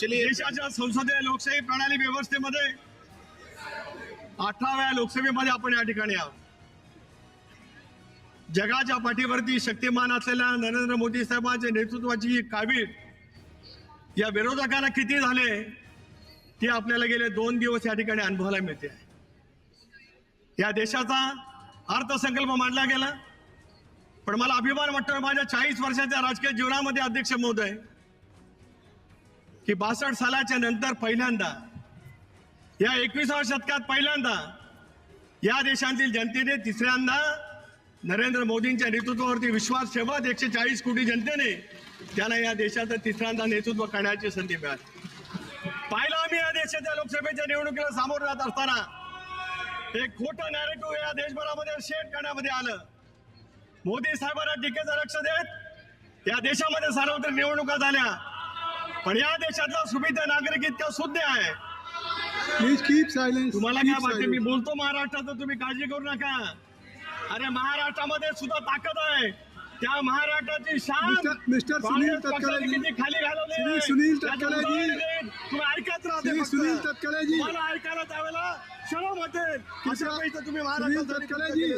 देशाच्या संसदीय लोकशाही प्रणाली व्यवस्थेमध्ये अठराव्या लोकसभेमध्ये आपण या ठिकाणी आहोत. जगाच्या पाठीवरती शक्तिमान असलेल्या नरेंद्र मोदी साहेबांच्या नेतृत्वाची काबीर या विरोधकांना किती झाले ते आपल्याला गेले दोन दिवस या ठिकाणी अनुभवायला मिळते. या देशाचा अर्थसंकल्प मांडला गेला पण मला अभिमान वाटतो माझ्या चाळीस वर्षाच्या राजकीय जीवनामध्ये अध्यक्ष महोदय की बासष्ट सालाच्या नंतर पहिल्यांदा या एकविसाव्या शतकात पहिल्यांदा या देशातील जनतेने तिसऱ्यांदा नरेंद्र मोदींच्या नेतृत्वावरती विश्वास ठेवत एकशे चाळीस कोटी जनतेने त्यांना या देशाचं तिसऱ्यांदा नेतृत्व करण्याची संधी मिळाली. पाहिलं आम्ही या देशाच्या लोकसभेच्या निवडणुकीला सामोरं जात असताना एक खोटं नॅरेटिव्ह या देशभरामध्ये शेट करण्यामध्ये आलं. मोदी साहेबांना टीकेचं लक्ष देत या देशामध्ये सार्वत्रिक निवडणुका झाल्या. पण या देशातला सुविधा नागरिक इतका शुद्ध आहे Please keep silence. तुम्हाला काय वाटते मी. बोलतो महाराष्ट्राचं तुम्ही काळजी करू नका अरे महाराष्ट्रामध्ये सुद्धा ताकद आहे त्या महाराष्ट्राची शान. Mr. सुनील काँग्रेस पक्षाने तटकरे जी. किती खाली घालवली. सुनील त्याचं तटकरे जी. उदाहरण आहे. तुम्ही ऐकत राहते. सुनील तटकरे जी. तुम्हाला ऐकायला त्यावेळेला शरम तर तुम्ही सुनील महाराष्ट्रासाठी